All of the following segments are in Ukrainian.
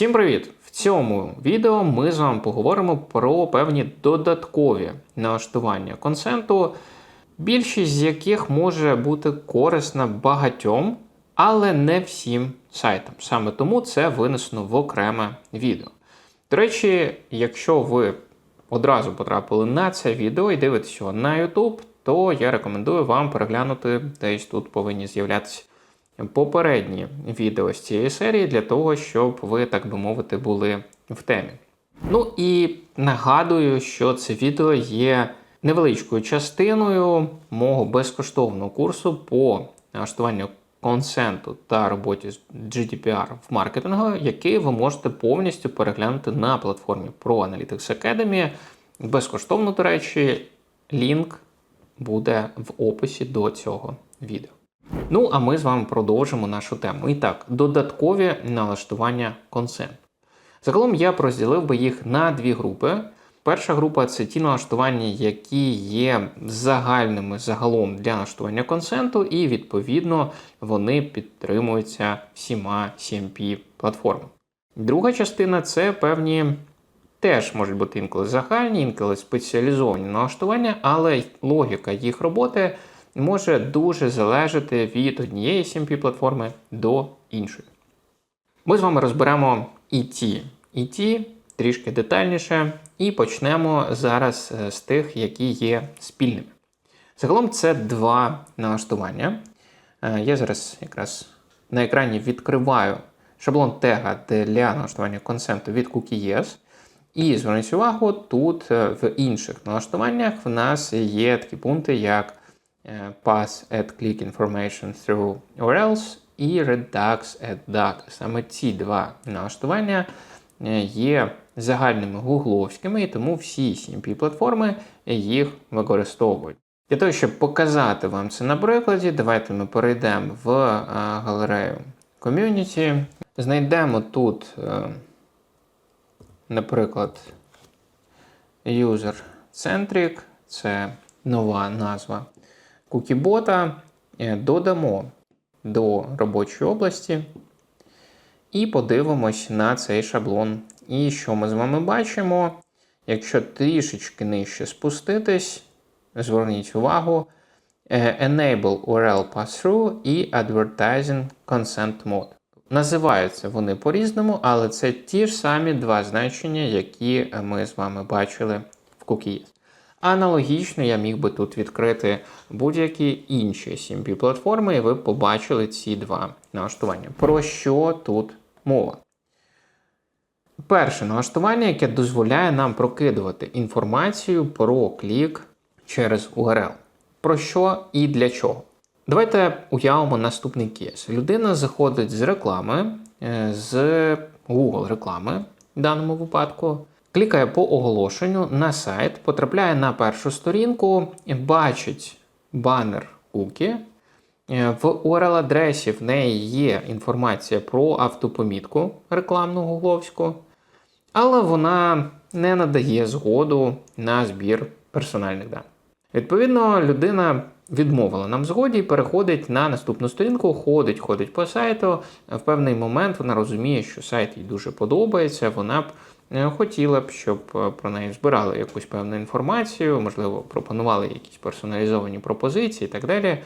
Всім привіт! В цьому відео ми з вами поговоримо про певні додаткові налаштування консенту, більшість з яких може бути корисна багатьом, але не всім сайтам. Саме тому це винесено в окреме відео. До речі, якщо ви одразу потрапили на це відео і дивитесь його на YouTube, то я рекомендую вам переглянути десь тут повинні з'являтися попередні відео з цієї серії для того, щоб ви, так би мовити, були в темі. Ну і нагадую, що це відео є невеличкою частиною мого безкоштовного курсу по налаштуванню консенту та роботі з GDPR в маркетингу, який ви можете повністю переглянути на платформі Pro Analytics Academy. Безкоштовно, до речі, лінк буде в описі до цього відео. Ну, а ми з вами продовжимо нашу тему. І так, додаткові налаштування консенту. Загалом я розділив би їх на дві групи. Перша група це ті налаштування, які є загальними загалом для налаштування консенту, і відповідно вони підтримуються всіма CMP платформами. Друга частина це певні теж можуть бути інколи загальні, інколи спеціалізовані налаштування, але логіка їх роботи може дуже залежати від однієї CMP платформи до іншої. Ми з вами розберемо і ті, трішки детальніше, і почнемо зараз е, з тих, які є спільними. Загалом це два налаштування. Е, Я зараз якраз на екрані відкриваю шаблон тега для налаштування консенту від CookieS. І зверніть увагу, тут е, в інших налаштуваннях в нас є такі пункти, як pass add click information through URLs і redux add data. Саме ці два налаштування е, є загальними гугловськими, і тому всі CMP-платформи їх використовують. Для того, щоб показати вам це на прикладі, давайте ми перейдемо в е, галерею Community. Знайдемо тут, е, наприклад, User-Centric, це нова назва кукібота. Е, Додамо до робочої області і подивимось на цей шаблон. І що ми з вами бачимо? Якщо трішечки нижче спуститись, зверніть увагу, е, Enable URL Pass-Through і Advertising Consent Mode. Називаються вони по-різному, але це ті ж самі два значення, які ми з вами бачили в CookieS. Аналогічно я міг би тут відкрити будь-які інші CMP платформи, і ви б побачили ці два налаштування. Про що тут мова? Перше налаштування, яке дозволяє нам прокидувати інформацію про клік через URL. Про що і для чого? Давайте уявимо наступний кейс. Людина заходить з реклами, е, з Google реклами в даному випадку, клікає по оголошенню на сайт, потрапляє на першу сторінку, бачить банер кукі. Е, В URL-адресі в неї є інформація про автопомітку рекламну гугловську, але вона не надає згоду на збір персональних даних. Відповідно, людина відмовила нам згоді і переходить на наступну сторінку, ходить, ходить по сайту. В певний момент вона розуміє, що сайт їй дуже подобається. Вона б хотіла б, щоб е, про неї збирали якусь певну інформацію, можливо, пропонували якісь персоналізовані пропозиції і так далі.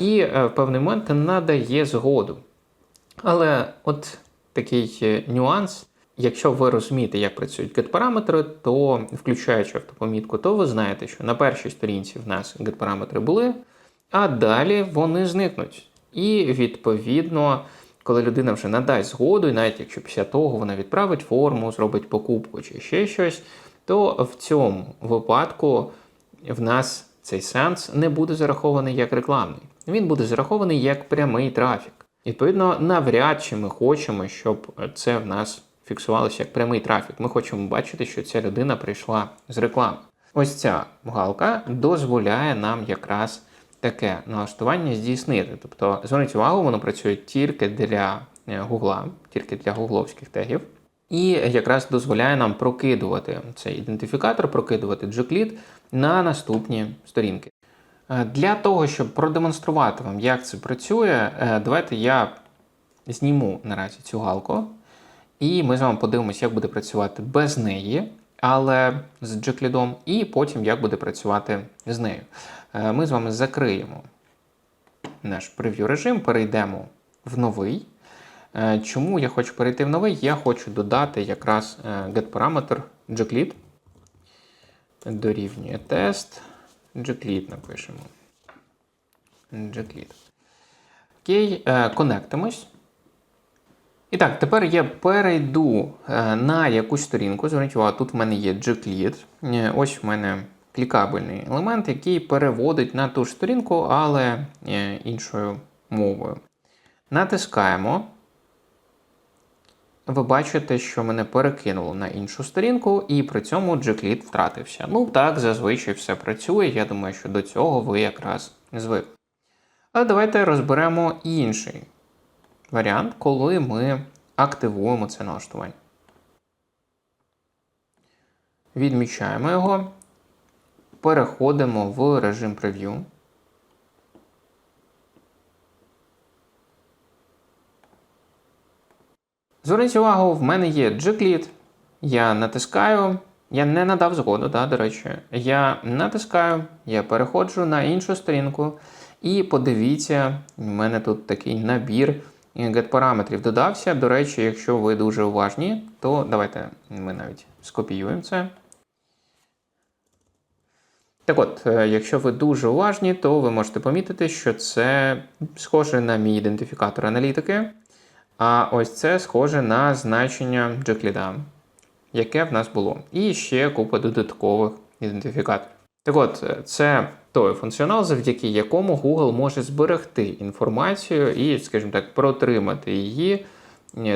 І е, в певний момент надає згоду. Але от такий е, нюанс. Якщо ви розумієте, як працюють get-параметри, то включаючи автопомітку, то ви знаєте, що на першій сторінці в нас get-параметри були, а далі вони зникнуть. І відповідно, коли людина вже надасть згоду, і навіть якщо після того вона відправить форму, зробить покупку чи ще щось, то в цьому випадку в нас цей сенс не буде зарахований як рекламний. Він буде зарахований як прямий трафік. Відповідно, навряд чи ми хочемо, щоб це в нас фіксувалося як прямий трафік. Ми хочемо бачити, що ця людина прийшла з реклами. Ось ця галка дозволяє нам якраз таке налаштування здійснити. Тобто, зверніть увагу, воно працює тільки для Гугла, тільки для гугловських тегів. І якраз дозволяє нам прокидувати цей ідентифікатор, прокидувати джекліт на наступні сторінки. Е, Для того, щоб продемонструвати вам, як це працює, е, давайте я зніму наразі цю галку. І ми з вами подивимося, як буде працювати без неї, але з джеклідом, і потім як буде працювати з нею. Е, Ми з вами закриємо наш прев'ю режим, перейдемо в новий. Е, Чому я хочу перейти в новий? Я хочу додати якраз е, get-параметр jclead. Дорівнює тест. jclead напишемо. jclead. Окей, конектимось. І так, тепер я перейду на якусь сторінку. Зверніть увагу, тут в мене є. Е, Ось в мене клікабельний елемент, який переводить на ту ж сторінку, але е, іншою мовою. Натискаємо. Ви бачите, що мене перекинуло на іншу сторінку, і при цьому jclead втратився. Ну так, зазвичай все працює. Я думаю, що до цього ви якраз звикли. Але давайте розберемо інший варіант, коли ми активуємо це налаштування. Відмічаємо його, переходимо в режим прев'ю. Зверніть увагу, в мене є jclead, я натискаю, я не надав згоду, да, до речі. Я натискаю, я переходжу на іншу сторінку, і подивіться, в мене тут такий набір get-параметрів додався. До речі, якщо ви дуже уважні, то давайте ми навіть скопіюємо це. Так от, е, якщо ви дуже уважні, то ви можете помітити, що це схоже на мій ідентифікатор аналітики. А ось це схоже на значення Джекліда, яке в нас було. І ще купа додаткових ідентифікаторів. Так от, це той функціонал, завдяки якому Google може зберегти інформацію і, скажімо так, протримати її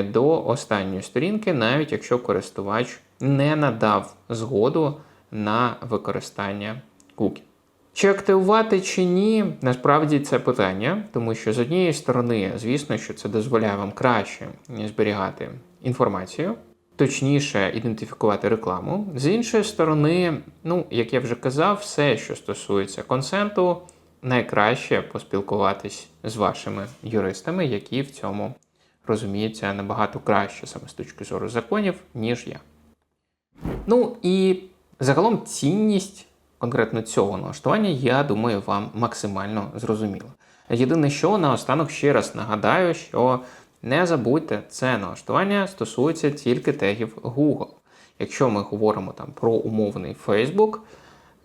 до останньої сторінки, навіть якщо користувач не надав згоду на використання кукі. Чи активувати чи ні, насправді це питання, тому що з однієї сторони, звісно, що це дозволяє вам краще зберігати інформацію, точніше ідентифікувати рекламу. З іншої сторони, ну, як я вже казав, все, що стосується консенту, найкраще поспілкуватись з вашими юристами, які в цьому розуміються набагато краще саме з точки зору законів, ніж я. Ну і загалом цінність конкретно цього налаштування, я думаю, вам максимально зрозуміло. Єдине, що наостанок ще раз нагадаю, що не забудьте, це налаштування стосується тільки тегів Google. Якщо ми говоримо там про умовний Facebook,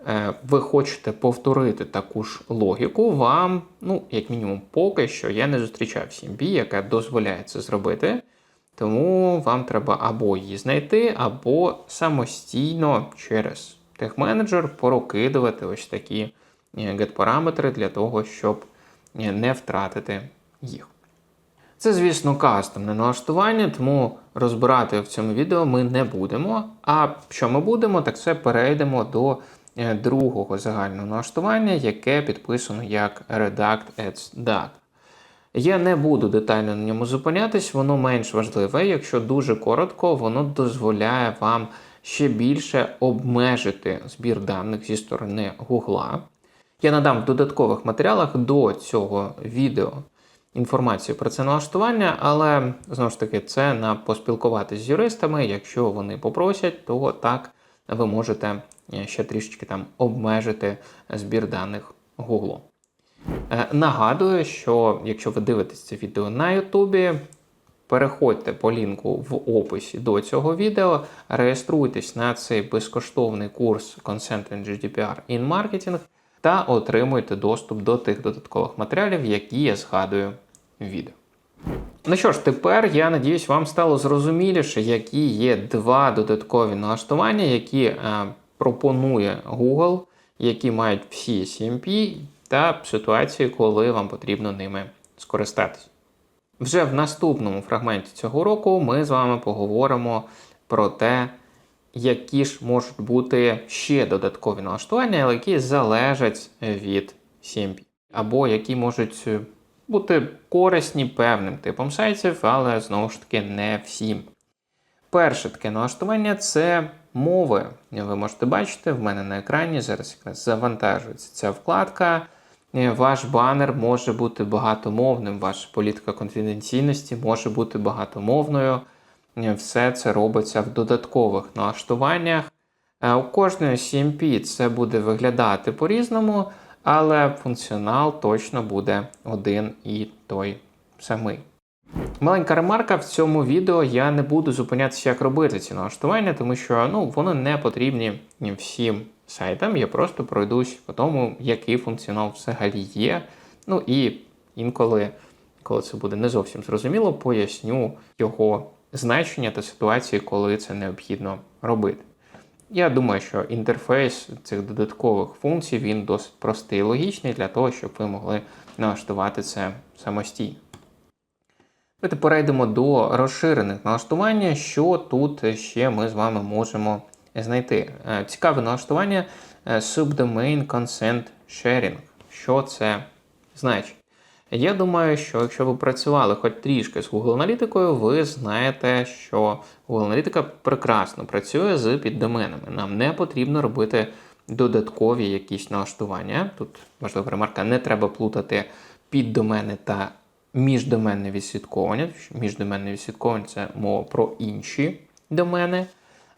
е, ви хочете повторити таку ж логіку, вам, ну, як мінімум, поки що я не зустрічав CMP, яка дозволяє це зробити. Тому вам треба або її знайти, або самостійно через техменеджер прокидувати ось такі get-параметри для того, щоб не втратити їх. Це, звісно, кастомне налаштування, тому розбирати в цьому відео ми не будемо. А що ми будемо, так це перейдемо до е, другого загального налаштування, яке підписано як Redact Ads Data. Я не буду детально на ньому зупинятись, воно менш важливе, якщо дуже коротко, воно дозволяє вам ще більше обмежити збір даних зі сторони Гугла. Я надам в додаткових матеріалах до цього відео інформацію про це налаштування, але знову ж таки це на поспілкуватися з юристами. Якщо вони попросять, то так ви можете ще трішечки там обмежити збір даних Google. Нагадую, що якщо ви дивитесь це відео на Ютубі, переходьте по лінку в описі до цього відео, реєструйтесь на цей безкоштовний курс Consent and GDPR in Marketing та отримуйте доступ до тих додаткових матеріалів, які я згадую в відео. Ну що ж, тепер я надіюсь, вам стало зрозуміліше, які є два додаткові налаштування, які е, пропонує Google, які мають всі CMP та ситуації, коли вам потрібно ними скористатися. Вже в наступному фрагменті цього року ми з вами поговоримо про те, які ж можуть бути ще додаткові налаштування, але які залежать від CMP, або які можуть бути корисні певним типом сайтів, але знову ж таки не всім. Перше таке налаштування це мови. Ви можете бачити, в мене на екрані зараз якраз завантажується ця вкладка. Ваш банер може бути багатомовним, ваша політика конфіденційності може бути багатомовною. е, все це робиться в додаткових налаштуваннях. Е, У кожної CMP це буде виглядати по-різному, але функціонал точно буде один і той самий. Маленька ремарка в цьому відео я не буду зупинятися, як робити ці налаштування, тому що ну, вони не потрібні всім сайтам. Я просто пройдусь по тому, який функціонал взагалі є. Ну і інколи, коли це буде не зовсім зрозуміло, поясню його значення та ситуації, коли це необхідно робити. Я думаю, що інтерфейс цих додаткових функцій він досить простий і логічний для того, щоб ви могли налаштувати це самостійно. Давайте перейдемо до розширених налаштування, що тут ще ми з вами можемо знайти. Е, Цікаве налаштування е, Subdomain Consent Sharing. Що це значить? Я думаю, що якщо ви працювали хоч трішки з Google аналітикою, ви знаєте, що Google аналітика прекрасно працює з піддоменами. Нам не потрібно робити додаткові якісь налаштування. Тут важлива ремарка, не треба плутати піддомени та міждоменне відслідковування. Міждоменне відслідковування це мова про інші домени.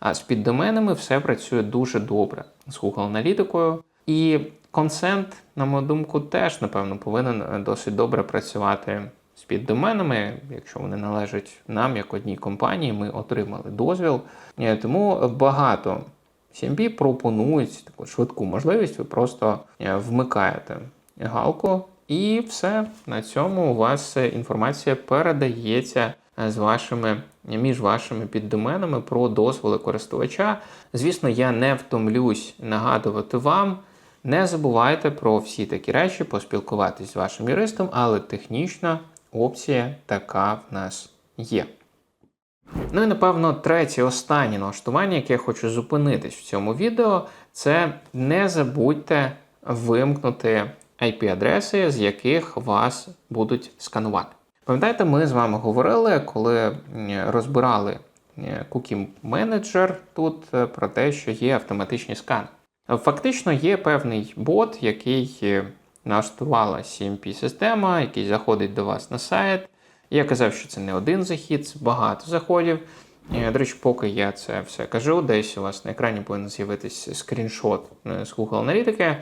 А з піддоменами все працює дуже добре з Google аналітикою. І консент, на мою думку, теж, напевно, повинен досить добре працювати з піддоменами, якщо вони належать нам, як одній компанії, ми отримали дозвіл. Е, Тому багато CMP пропонують таку швидку можливість, ви просто е, вмикаєте галку, і все на цьому у вас е, інформація передається е, з вашими між вашими піддоменами про дозволи користувача. Звісно, я не втомлюсь нагадувати вам. Не забувайте про всі такі речі, поспілкуватись з вашим юристом, але технічна опція така в нас є. Ну і напевно, третє останнє налаштування, яке я хочу зупинитись в цьому відео, це не забудьте вимкнути IP-адреси, з яких вас будуть сканувати. Пам'ятаєте, ми з вами говорили, коли розбирали Cookie Manager тут е, про те, що є автоматичні скани. Фактично є певний бот, який е, налаштувала CMP-система, який заходить до вас на сайт. Я казав, що це не один захід, це багато заходів. Е, До речі, поки я це все кажу, десь у вас на екрані повинен з'явитися скріншот з Google аналітики,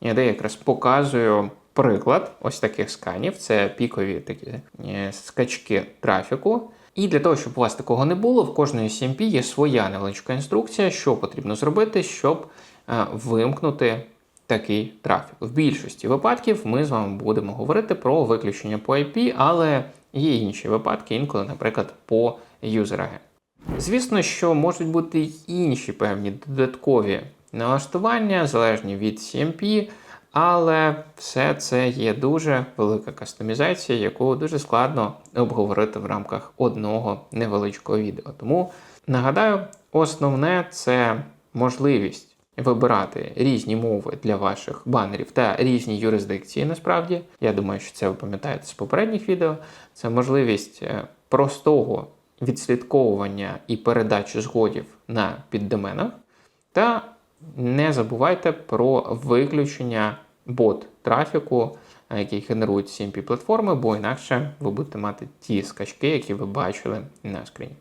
де я якраз показую приклад ось таких сканів. Це пікові такі е, скачки трафіку. І для того, щоб у вас такого не було, в кожної CMP є своя невеличка інструкція, що потрібно зробити, щоб е, вимкнути такий трафік. В більшості випадків ми з вами будемо говорити про виключення по IP, але є інші випадки, інколи, наприклад, по user Звісно, що можуть бути й інші певні додаткові налаштування, залежні від CMP, але все це є дуже велика кастомізація, яку дуже складно обговорити в рамках одного невеличкого відео. Тому нагадаю, основне це можливість вибирати різні мови для ваших банерів та різні юрисдикції. Насправді, я думаю, що це ви пам'ятаєте з попередніх відео. Це можливість е, простого відслідковування і передачі згодів на піддоменах. Та не забувайте про виключення бот трафіку, е, який генерують CMP платформи, бо інакше ви будете мати ті скачки, які ви бачили на скріні.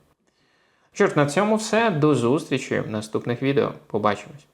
Що ж, на цьому все. До зустрічі в наступних відео. Побачимось!